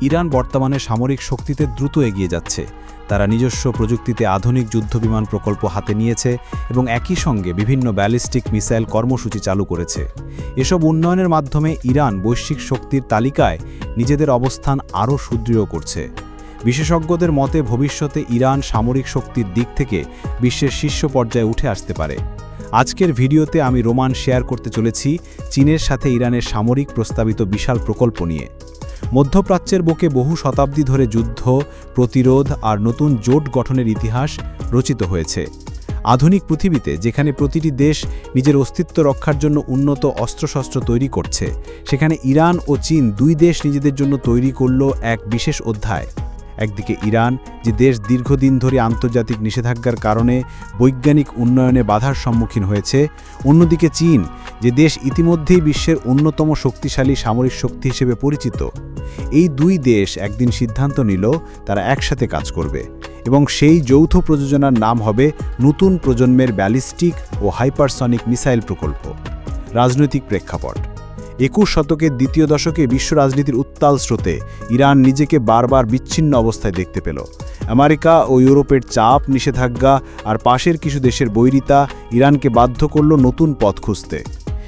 Iran বর্তমানে সামরিক শক্তিতে দ্রুত এগিয়ে যাচ্ছে। তারা নিজস্ব প্রযুক্তিতে আধুনিক যুদ্ধবিমান প্রকল্প হাতে নিয়েছে এবং একই সঙ্গে বিভিন্ন ব্যালিস্টিক মিসাইল কর্মসূচি চালু করেছে। এসব উন্নয়নের মাধ্যমে ইরান বৈশ্বিক শক্তির তালিকায় নিজেদের অবস্থান আরও সুদৃঢ় করছে। বিশেষজ্ঞদের মতে, ভবিষ্যতে ইরান সামরিক শক্তির দিক থেকে বিশ্বের শীর্ষ পর্যায়ে উঠে আসতে পারে। আজকের ভিডিওতে আমি রোমান শেয়ার করতে চলেছি চীনের সাথে ইরানের সামরিক প্রস্তাবিত বিশাল প্রকল্প নিয়ে। মধ্যপ্রাচ্যের বুকে বহু শতাব্দী ধরে যুদ্ধ, প্রতিরোধ আর নতুন জোট গঠনের ইতিহাস রচিত হয়েছে। আধুনিক পৃথিবীতে যেখানে প্রতিটি দেশ নিজের অস্তিত্ব রক্ষার জন্য উন্নত অস্ত্রশস্ত্র তৈরি করছে, সেখানে ইরান ও চীন দুই দেশ নিজেদের জন্য তৈরি করল এক বিশেষ অধ্যায়। একদিকে ইরান, যে দেশ দীর্ঘদিন ধরে আন্তর্জাতিক নিষেধাজ্ঞার কারণে বৈজ্ঞানিক উন্নয়নে বাধার সম্মুখীন হয়েছে, অন্যদিকে চীন, যে দেশ ইতিমধ্যেই বিশ্বের অন্যতম শক্তিশালী সামরিক শক্তি হিসেবে পরিচিত। এই দুই দেশ একদিন সিদ্ধান্ত নিল তারা একসাথে কাজ করবে এবং সেই যৌথ প্রযোজনার নাম হবে নতুন প্রজন্মের ব্যালিস্টিক ও হাইপারসনিক মিসাইল প্রকল্প, রাজনৈতিক প্রেক্ষাপট। একুশ শতকের দ্বিতীয় দশকে বিশ্ব রাজনীতির উত্তাল স্রোতে ইরান নিজেকে বারবার বিচ্ছিন্ন অবস্থায় দেখতে পেল। আমেরিকা ও ইউরোপের চাপ, নিষেধাজ্ঞা আর পাশের কিছু দেশের বৈরিতা ইরানকে বাধ্য করল নতুন পথ খুঁজতে।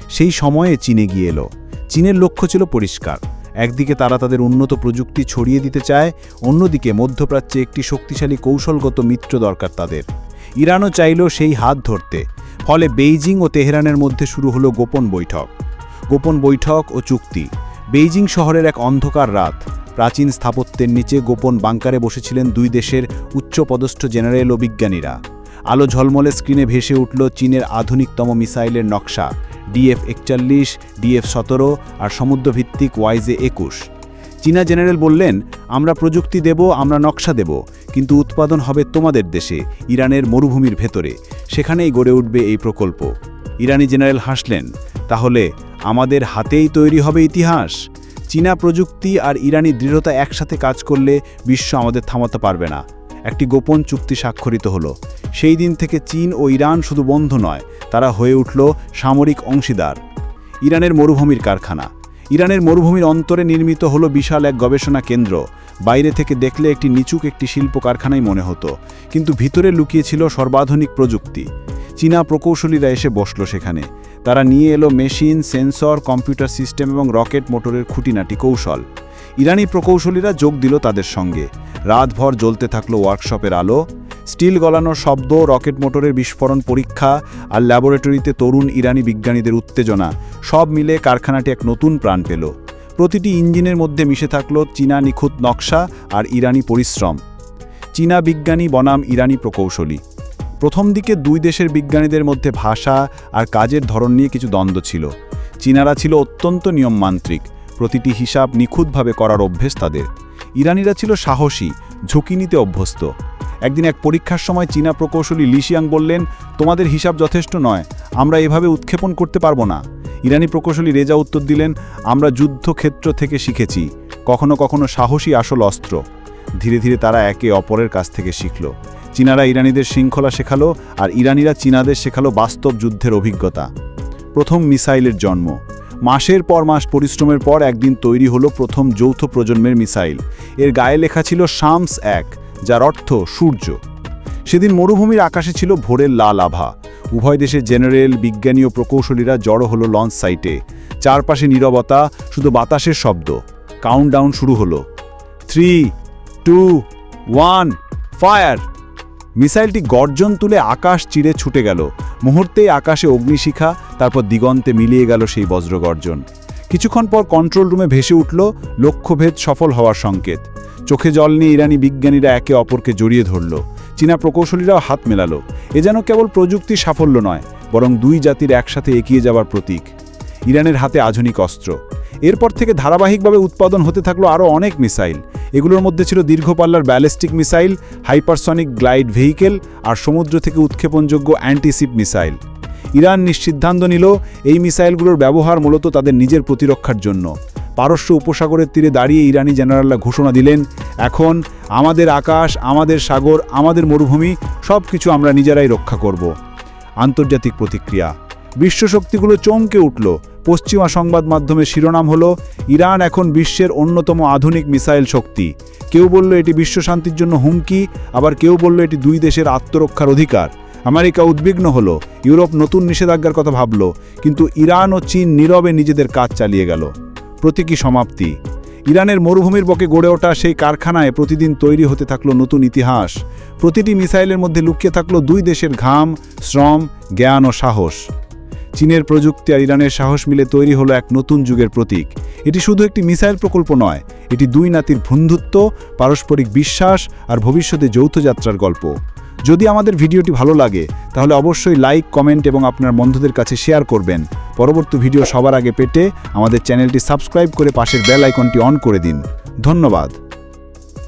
সেই সময়ে চীনে গিয়ে এলো। চীনের লক্ষ্য ছিল পরিষ্কার। একদিকে তারা তাদের উন্নত প্রযুক্তি ছড়িয়ে দিতে চায়, অন্যদিকে মধ্যপ্রাচ্যে একটি শক্তিশালী কৌশলগত মিত্র দরকার তাদের। ইরানও চাইল সেই হাত ধরতে। ফলে বেইজিং ও তেহরানের মধ্যে শুরু হলো গোপন বৈঠক। গোপন বৈঠক ও চুক্তি। বেইজিং শহরের এক অন্ধকার রাত। প্রাচীন স্থাপত্যের নিচে গোপন বাংকারে বসেছিলেন দুই দেশের উচ্চপদস্থ জেনারেল ও বিজ্ঞানীরা। আলো ঝলমলে স্ক্রিনে ভেসে উঠল চীনের আধুনিকতম মিসাইলের নকশা। ডিএফ একচল্লিশ, ডিএফ সতেরো আর সমুদ্রভিত্তিক ওয়াইজে একুশ। চীনা জেনারেল বললেন, আমরা প্রযুক্তি দেব, আমরা নকশা দেব, কিন্তু উৎপাদন হবে তোমাদের দেশে, ইরানের মরুভূমির ভেতরে। সেখানেই গড়ে উঠবে এই প্রকল্প। ইরানি জেনারেল হাসলেন, তাহলে আমাদের হাতেই তৈরি হবে ইতিহাস। চীনা প্রযুক্তি আর ইরানি দৃঢ়তা একসাথে কাজ করলে বিশ্ব আমাদের থামাতে পারবে না। একটি গোপন চুক্তি স্বাক্ষরিত হলো। সেই দিন থেকে চীন ও ইরান শুধু বন্ধু নয়, তারা হয়ে উঠল সামরিক অংশীদার। ইরানের মরুভূমির কারখানা। ইরানের মরুভূমির অন্তরে নির্মিত হলো বিশাল এক গবেষণা কেন্দ্র। বাইরে থেকে দেখলে একটি নিচুক একটি শিল্প কারখানাই মনে হতো, কিন্তু ভিতরে লুকিয়েছিল সর্বাধুনিক প্রযুক্তি। চীনা প্রকৌশলীরা এসে বসল সেখানে। তারা নিয়ে এলো মেশিন, সেন্সর, কম্পিউটার সিস্টেম এবং রকেট মোটরের খুঁটিনাটি কৌশল। ইরানি প্রকৌশলীরা যোগ দিল তাদের সঙ্গে। রাতভর জ্বলতে থাকল ওয়ার্কশপের আলো, স্টিল গলানোর শব্দ, রকেট মোটরের বিস্ফোরণ পরীক্ষা আর ল্যাবরেটরিতে তরুণ ইরানি বিজ্ঞানীদের উত্তেজনা, সব মিলে কারখানাটি এক নতুন প্রাণ পেল। প্রতিটি ইঞ্জিনের মধ্যে মিশে থাকল চীনা নিখুঁত নকশা আর ইরানি পরিশ্রম। চীনা বিজ্ঞানী বনাম ইরানি প্রকৌশলী। প্রথম দিকে দুই দেশের বিজ্ঞানীদের মধ্যে ভাষা আর কাজের ধরন নিয়ে কিছু দ্বন্দ্ব ছিল। চীনারা ছিল অত্যন্ত নিয়মমান্ত্রিক। প্রতিটি হিসাব নিখুঁতভাবে করার অভ্যেস তাদের। ইরানিরা ছিল সাহসী, ঝুঁকি নিতে অভ্যস্ত। একদিন এক পরীক্ষার সময় চীনা প্রকৌশলী লিশিয়াং বললেন, তোমাদের হিসাব যথেষ্ট নয়, আমরা এভাবে উৎক্ষেপণ করতে পারব না। ইরানি প্রকৌশলী রেজা উত্তর দিলেন, আমরা যুদ্ধক্ষেত্র থেকে শিখেছি, কখনো কখনো সাহসী আসল অস্ত্র। ধীরে ধীরে তারা একে অপরের কাছ থেকে শিখল। চীনারা ইরানিদের শৃঙ্খলা শেখালো, আর ইরানিরা চীনাদের শেখালো বাস্তব যুদ্ধের অভিজ্ঞতা। প্রথম মিসাইলের জন্ম। মাসের পর মাস পরিশ্রমের পর একদিন তৈরি হলো প্রথম যৌথ প্রজন্মের মিসাইল। এর গায়ে লেখা ছিল শামস এক, যার অর্থ সূর্য। সেদিন মরুভূমির আকাশে ছিল ভোরের লাল আভা। উভয় দেশের জেনারেল, বিজ্ঞানী ও প্রকৌশলীরা জড়ো হলো লঞ্চ সাইটে। চারপাশে নীরবতা, শুধু বাতাসের শব্দ। কাউন্টডাউন শুরু হলো। Three, two, one, fire! মিসাইলটি গর্জন তুলে আকাশ চিরে ছুটে গেল। মুহূর্তেই আকাশে অগ্নিশিখা, তারপর দিগন্তে মিলিয়ে গেল সেই বজ্রগর্জন। কিছুক্ষণ পর কন্ট্রোল রুমে ভেসে উঠল লক্ষ্যভেদ সফল হওয়ার সংকেত। চোখে জল নিয়ে ইরানি বিজ্ঞানীরা একে অপরকে জড়িয়ে ধরল। চীনা প্রকৌশলীরাও হাত মেলালো। এ যেন কেবল প্রযুক্তির সাফল্য নয়, বরং দুই জাতির একসাথে এগিয়ে যাওয়ার প্রতীক। ইরানের হাতে আধুনিক অস্ত্র। এরপর থেকে ধারাবাহিকভাবে উৎপাদন হতে থাকল আরও অনেক মিসাইল। এগুলোর মধ্যে ছিল দীর্ঘপাল্লার ballistic missile, hypersonic glide vehicle আর সমুদ্র থেকে উৎক্ষেপণযোগ্য অ্যান্টিসিপ মিসাইল। ইরান নিশ্চিদ্ধান্ত নিল এই মিসাইলগুলোর ব্যবহার মূলত তাদের নিজের প্রতিরক্ষার জন্য। পারস্য উপসাগরের তীরে দাঁড়িয়ে ইরানি জেনারেলরা ঘোষণা দিলেন, এখন আমাদের আকাশ, আমাদের সাগর, আমাদের মরুভূমি সব কিছু আমরা নিজেরাই রক্ষা করব। আন্তর্জাতিক প্রতিক্রিয়া। বিশ্বশক্তিগুলো চমকে উঠল। পশ্চিমা সংবাদ মাধ্যমে শিরোনাম হল, ইরান এখন বিশ্বের অন্যতম আধুনিক মিসাইল শক্তি। কেউ বলল এটি বিশ্ব শান্তির জন্য হুমকি, আবার কেউ বলল এটি দুই দেশের আত্মরক্ষার অধিকার। আমেরিকা উদ্বিগ্ন হলো, ইউরোপ নতুন নিষেধাজ্ঞার কথা ভাবল, কিন্তু ইরান ও চীন নীরবে নিজেদের কাজ চালিয়ে গেল। প্রতীকী সমাপ্তি। ইরানের মরুভূমির বকে গড়ে ওঠা সেই কারখানায় প্রতিদিন তৈরি হতে থাকল নতুন ইতিহাস। প্রতিটি মিসাইলের মধ্যে লুকিয়ে থাকল দুই দেশের ঘাম, শ্রম, জ্ঞান ও সাহস। চীনের প্রযুক্তি আর ইরানের সাহস মিলে তৈরি হলো এক নতুন যুগের প্রতীক। এটি শুধু একটি মিসাইল প্রকল্প নয়, এটি দুই নাতির বন্ধুত্ব, পারস্পরিক বিশ্বাস আর ভবিষ্যতে যৌথযাত্রার গল্প। যদি আমাদের ভিডিওটি ভালো লাগে, তাহলে অবশ্যই লাইক, কমেন্ট এবং আপনার বন্ধুদের কাছে শেয়ার করবেন। পরবর্তী ভিডিও সবার আগে পেতে আমাদের চ্যানেলটি সাবস্ক্রাইব করে পাশের বেল আইকনটি অন করে দিন। ধন্যবাদ।